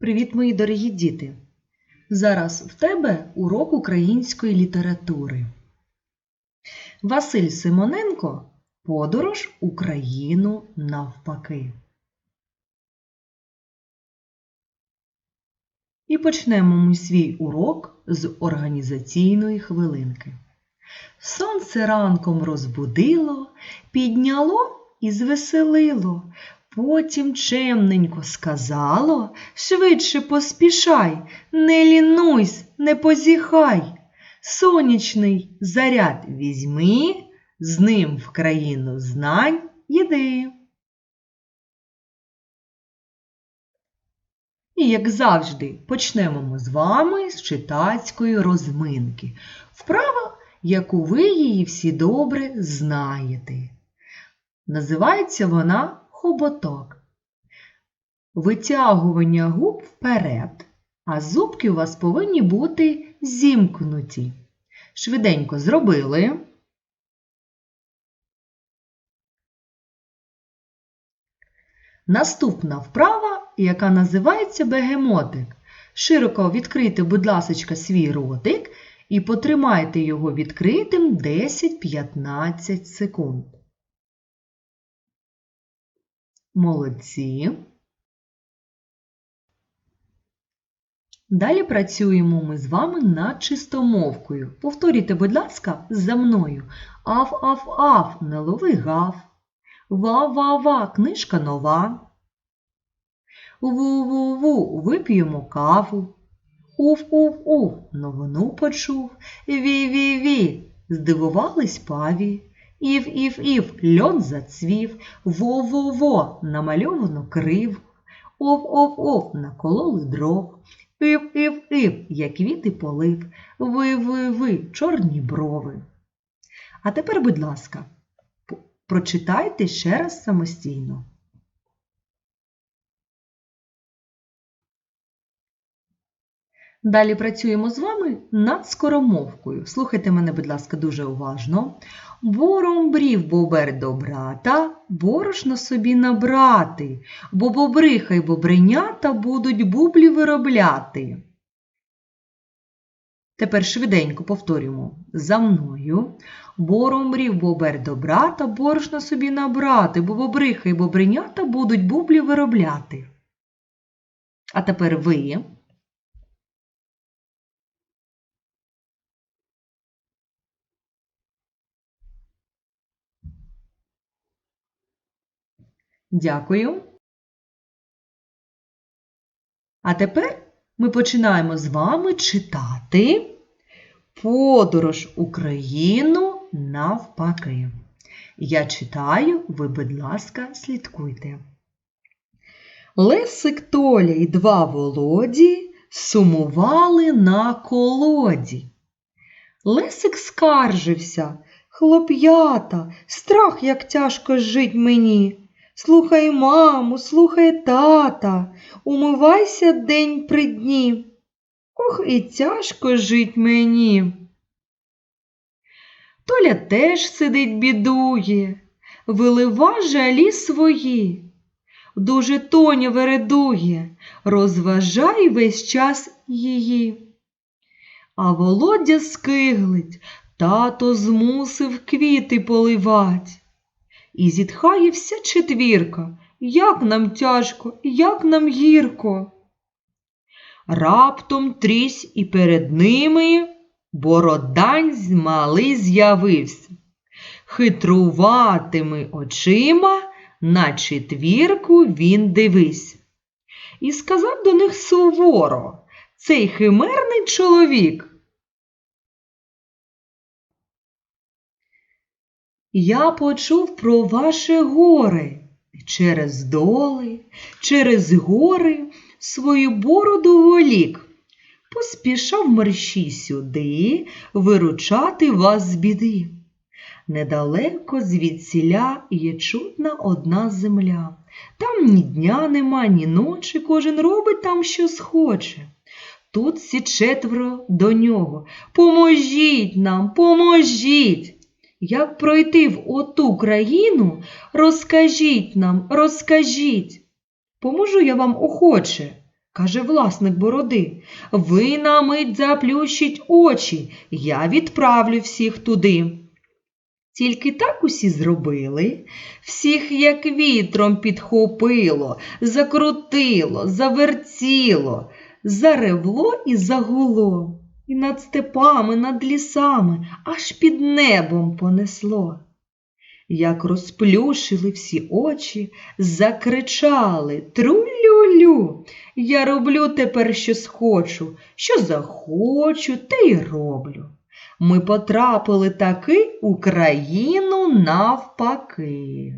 Привіт, мої дорогі діти! Зараз в тебе урок української літератури. Василь Симоненко Подорож Україну навпаки. І почнемо ми свій урок з організаційної хвилинки. Сонце ранком розбудило, підняло і звеселило. Потім чемненько сказало, швидше поспішай, не лінуйсь, не позіхай. Сонячний заряд візьми, з ним в країну знань їди. І, як завжди, почнемо ми з вами з читацької розминки. Вправа, яку ви її всі добре знаєте. Називається вона хоботок. Витягування губ вперед, а зубки у вас повинні бути зімкнуті. Швиденько зробили. Наступна вправа, яка називається бегемотик. Широко відкрийте, будь ласка, свій ротик і потримайте його відкритим 10-15 секунд. Молодці. Далі працюємо ми з вами над чистомовкою. Повторюйте, будь ласка, за мною. Аф-аф-аф, не лови гав. Ва-ва-ва, книжка нова. Ву-ву-ву, вип'ємо каву. Уф-уф-уф, новину почув. Ві-ві-ві, здивувались паві. Ів-ів-ів, льон зацвів. Во-во-во, намальовано крив. Ов-ов-ов, накололи дров. Ів-ів-ів, як квіти полив. Ви-ви-ви, чорні брови. А тепер, будь ласка, прочитайте ще раз самостійно. Далі працюємо з вами над скоромовкою. Слухайте мене, будь ласка, дуже уважно. Бором брів бобер до брата, борошно собі набрати, бо бобриха й бобринята будуть бублі виробляти. Тепер швиденько повторюємо за мною. Бором брів бобер до брата, борошно собі набрати, бо бобриха й бобринята будуть бублі виробляти. А тепер ви. Дякую. А тепер ми починаємо з вами читати Подорож Україну навпаки. Я читаю, ви, будь ласка, слідкуйте. Лесик Толя і два Володі сумували на колоді. Лесик скаржився, хлоп'ята, страх, як тяжко жить мені. Слухай маму, слухай тата, умивайся день при дні. Ох, і тяжко жить мені. Толя теж сидить, бідує, вилива жалі свої. Дуже тоня вередує, розважай весь час її. А Володя скиглить, тато змусив квіти поливать. І зітхає вся четвірка. Як нам тяжко, як нам гірко. Раптом трісь і перед ними бородань малий з'явився. Хитруватими очима на четвірку він дивись. І сказав до них суворо цей химерний чоловік. Я почув про ваше горе через доли, через гори свою бороду волік. Поспішав мерщій сюди виручати вас з біди. Недалеко звідсіля є чутна одна земля. Там ні дня нема, ні ночі, кожен робить там, що схоче. Тут всі четверо до нього. Поможіть нам, поможіть! Як пройти в оту країну, розкажіть нам, розкажіть. Поможу я вам охоче. каже власник бороди. Ви на мить заплющіть очі, я відправлю всіх туди. Тільки так усі зробили, всіх як вітром підхопило, закрутило, завертіло, заревло і загуло, і над степами, над лісами, аж під небом понесло. Як розплющили всі очі, закричали Тру-лю-лю. Я роблю тепер, що схочу, що захочу, те й роблю. Ми потрапили таки у країну навпаки.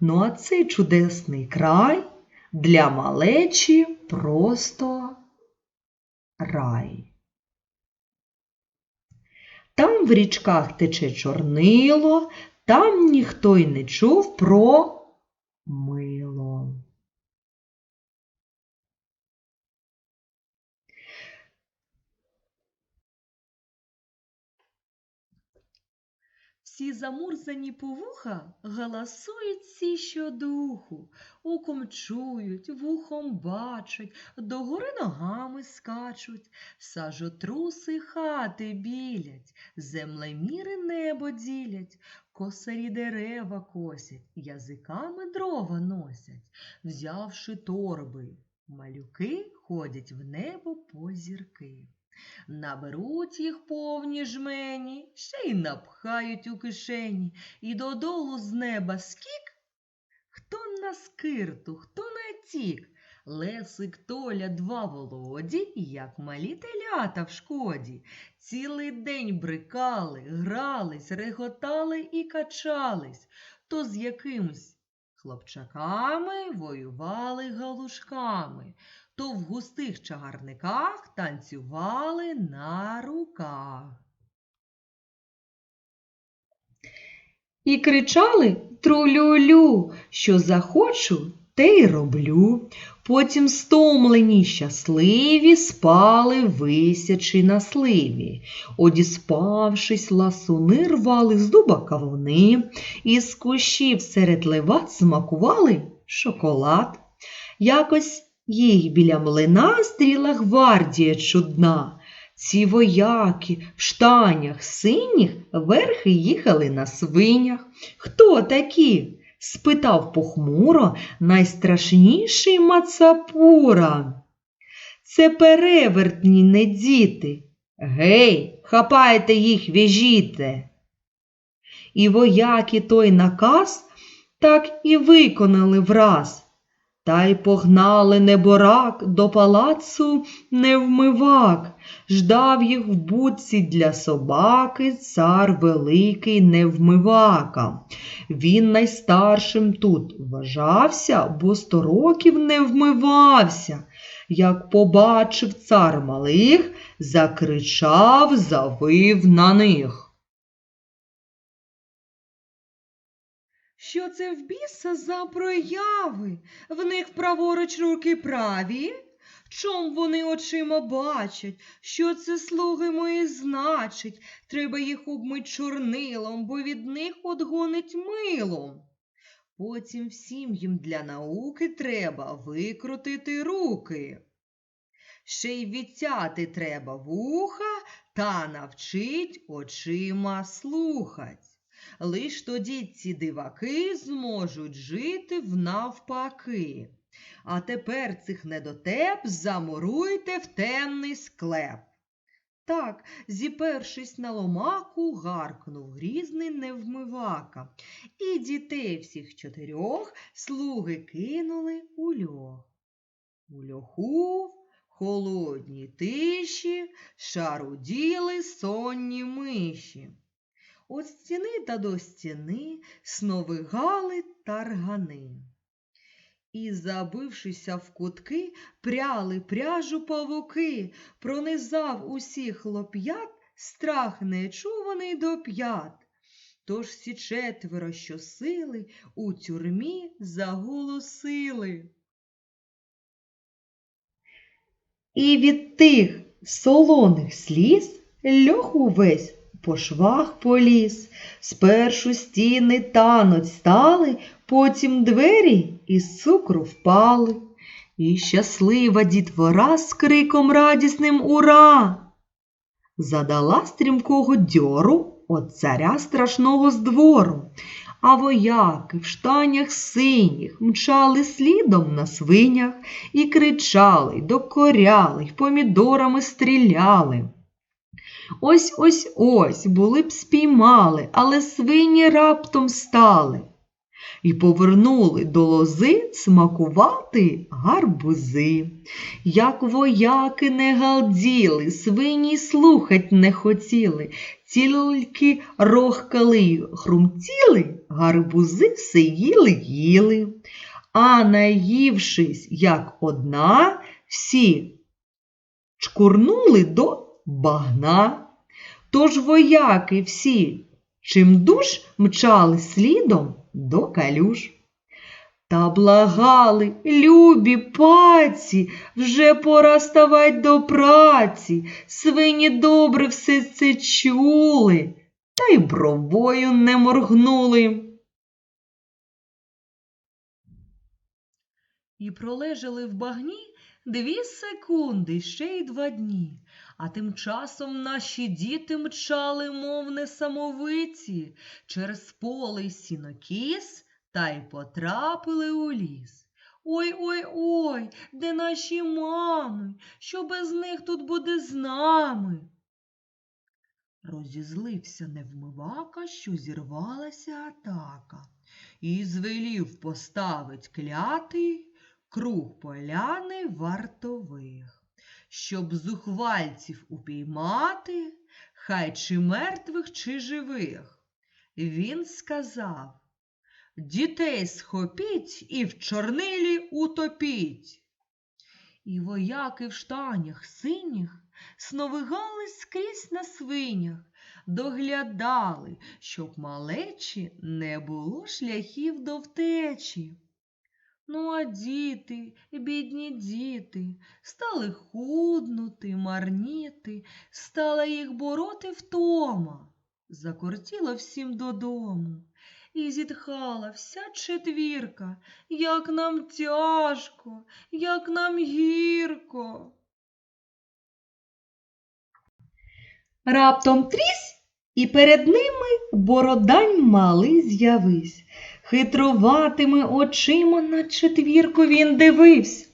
Ну, а цей чудесний край для малечі просто рай. Там в річках тече чорнило, там ніхто й не чув про мило. Всі замурзані повуха галасують всі щодуху, оком чують, вухом бачать, догори ногами скачуть, сажотруси хати білять, землеміри небо ділять, косарі дерева косять, язиками дрова носять, взявши торби, малюки ходять в небо по зірки. Наберуть їх повні жмені, ще й напхають у кишені, і додолу з неба скік. Хто на скирту, хто на тік, Лесик Толя два володі, як малі телята в шкоді. Цілий день брикали, грались, реготали і качались, то з якимсь хлопчаками воювали галушками то в густих чагарниках танцювали на руках. І кричали трулю-лю, що захочу, те й роблю. Потім стомлені, щасливі, спали, висячи на сливі. Одіспавшись, ласуни рвали з дуба кавуни, із кущів серед леват смакували шоколад. Якось їх біля млина стріла гвардія чудна. Ці вояки в штанях синіх верхи їхали на свинях. Хто такі? спитав похмуро найстрашніший мацапура. Це перевертні не діти. Гей, хапайте їх, в'яжіте. І вояки той наказ так і виконали враз. Та й погнали неборак до палацу невмивак, ждав їх в будці для собаки цар великий невмивака. Він найстаршим тут вважався, бо сто років не вмивався. Як побачив цар малих, закричав, завив на них. Що це в біса за прояви? В них праворуч руки праві? Чом вони очима бачать? Що це слуги мої значить? Треба їх обмить чорнилом, бо від них одгонить милом. Потім всім їм для науки треба викрутити руки. Ще й відтяти треба вуха та навчить очима слухать. Лиш тоді ці диваки зможуть жити внавпаки. А тепер цих недотеп замуруйте в темний склеп. Так, зіпершись на ломаку, гаркнув грізний невмивака, і дітей всіх чотирьох слуги кинули у льох. У льоху в холодній тиші шаруділи сонні миші. От стіни та до стіни сновигали таргани. І, забившися в кутки, пряли пряжу павуки, пронизав усіх хлоп'ят страх нечуваний до п'ят. Тож всі четверо щосили у тюрмі заголосили. І від тих солоних сліз льох увесь по швах поліз. Спершу стіни тануть стали, потім двері із цукру впали. І щаслива дітвора з криком радісним Ура! Задала стрімкого дьору от царя страшного з двору, а вояки в штанях синіх мчали слідом на свинях і кричали, докоряли, й помідорами стріляли. Ось ось ось були б спіймали, але свині раптом стали і повернули до лози смакувати гарбузи. Як вояки не галділи, свині слухать не хотіли, тільки рохкали хрумтіли, гарбузи все їли їли. А наївшись, як одна, всі чкурнули до багна. Тож вояки всі чимдуж мчали слідом до калюж. Та благали, любі паці, вже пора ставать до праці. Свині добре все це чули, та й бровою не моргнули. І пролежали в багні дві секунди, ще й два дні. А тим часом наші діти мчали, мов несамовиті, через поле сінокіс та й потрапили у ліс. Ой ой ой, де наші мами? Що без них тут буде з нами? Розізлився невмивака, що зірвалася атака, і звелів поставить клятий круг поляни вартових, щоб зухвальців упіймати, хай чи мертвих, чи живих. Він сказав Дітей схопіть і в чорнилі утопіть. І вояки в штанях синіх сновигали скрізь на свинях, доглядали, щоб малечі не було шляхів до втечі. Ну, а діти, бідні діти, стали худнути, марніти, стала їх бороти втома. Закортіло всім додому. І зітхала вся четвірка, як нам тяжко, як нам гірко. Раптом трісь, і перед ними бородань малий з'явись. Хитруватими очима на четвірку він дивився.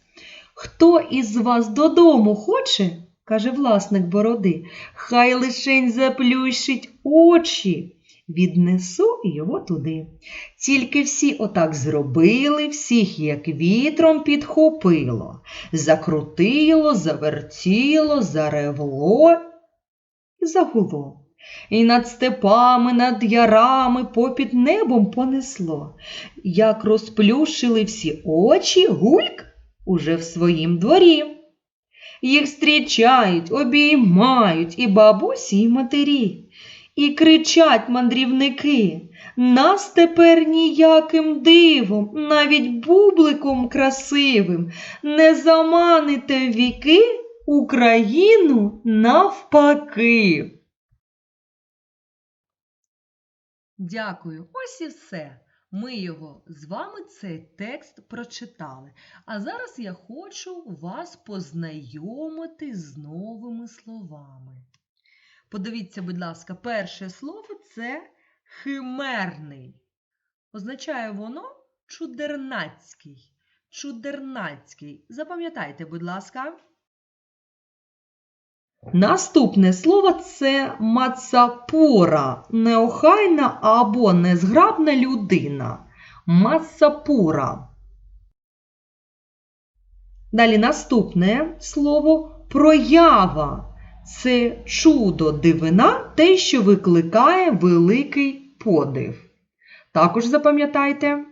Хто із вас додому хоче, каже власник бороди, хай лишень заплющить очі. Віднесу його туди. Тільки всі отак зробили, всіх як вітром підхопило, закрутило, завертіло, заревло і загуло. І над степами, над ярами, попід небом понесло. Як розплющили всі очі, гульк уже в своїм дворі. Їх зустрічають, обіймають і бабусі, і матері. І кричать мандрівники, нас тепер ніяким дивом, навіть бубликом красивим, не заманите віки Україну навпаки. Дякую, ось і все. Ми його з вами цей текст прочитали. А зараз я хочу вас познайомити з новими словами. Подивіться, будь ласка, перше слово це химерний. Означає воно чудернацький. Чудернацький. Запам'ятайте, будь ласка. Наступне слово це мацапура, неохайна або незграбна людина. Мацапура. Далі наступне слово проява. Це чудо дивина, те, що викликає великий подив. Також запам'ятайте.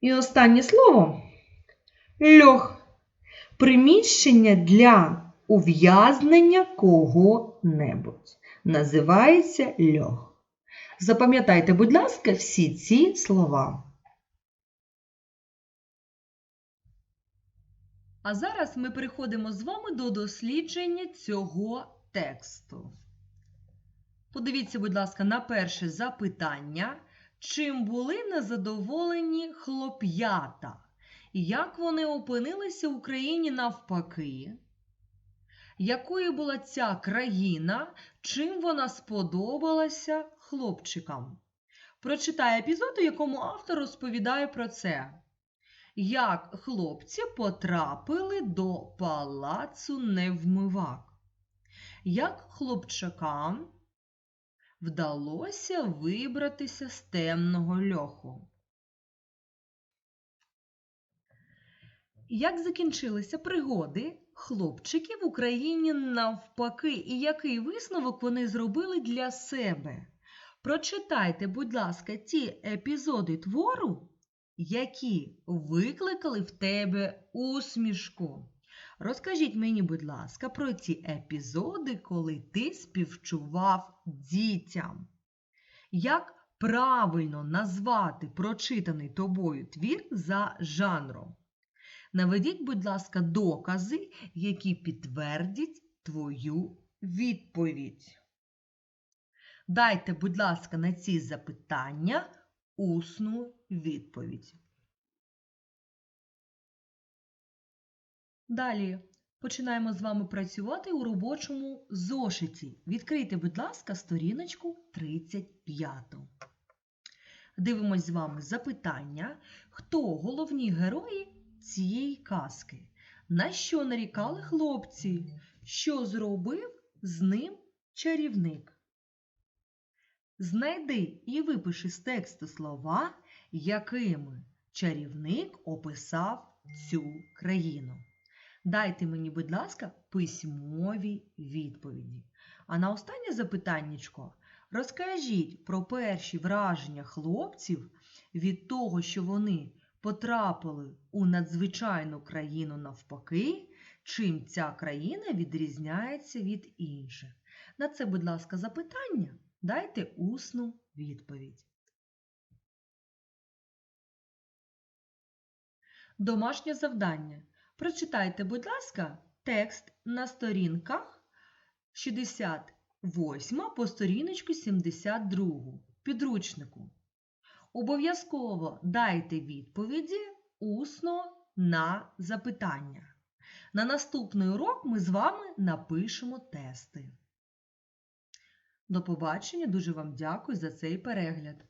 І останнє слово льох приміщення для ув'язнення кого-небудь. Називається льох. Запам'ятайте, будь ласка, всі ці слова. А зараз ми переходимо з вами до дослідження цього тексту. Подивіться, будь ласка, на перше запитання. Чим були незадоволені хлоп'ята? Як вони опинилися в Україні навпаки? Якою була ця країна? Чим вона сподобалася хлопчикам? Прочитай епізод, у якому автор розповідає про це. Як хлопці потрапили до палацу невмивак? Як хлопчакам вдалося вибратися з темного льоху? Як закінчилися пригоди хлопчиків в Україні навпаки, і який висновок вони зробили для себе? Прочитайте, будь ласка, ті епізоди твору, які викликали в тебе усмішку. Розкажіть мені, будь ласка, про ці епізоди, коли ти співчував дітям. Як правильно назвати прочитаний тобою твір за жанром? Наведіть, будь ласка, докази, які підтвердять твою відповідь. Дайте, будь ласка, на ці запитання усну відповідь. Далі починаємо з вами працювати у робочому зошиті. Відкрийте, будь ласка, сторіночку 35. Дивимось з вами запитання. Хто головні герої цієї казки? На що нарікали хлопці? Що зробив з ним чарівник? Знайди і випиши з тексту слова, якими чарівник описав цю країну. Дайте мені, будь ласка, письмові відповіді. А на останнє запитаннячко розкажіть про перші враження хлопців від того, що вони потрапили у надзвичайну країну навпаки, чим ця країна відрізняється від інших. На це, будь ласка, запитання дайте усну відповідь. Домашнє завдання. Прочитайте, будь ласка, текст на сторінках 68 по сторіночку 72 підручнику. Обов'язково дайте відповіді усно на запитання. На наступний урок ми з вами напишемо тести. До побачення, дуже вам дякую за цей перегляд.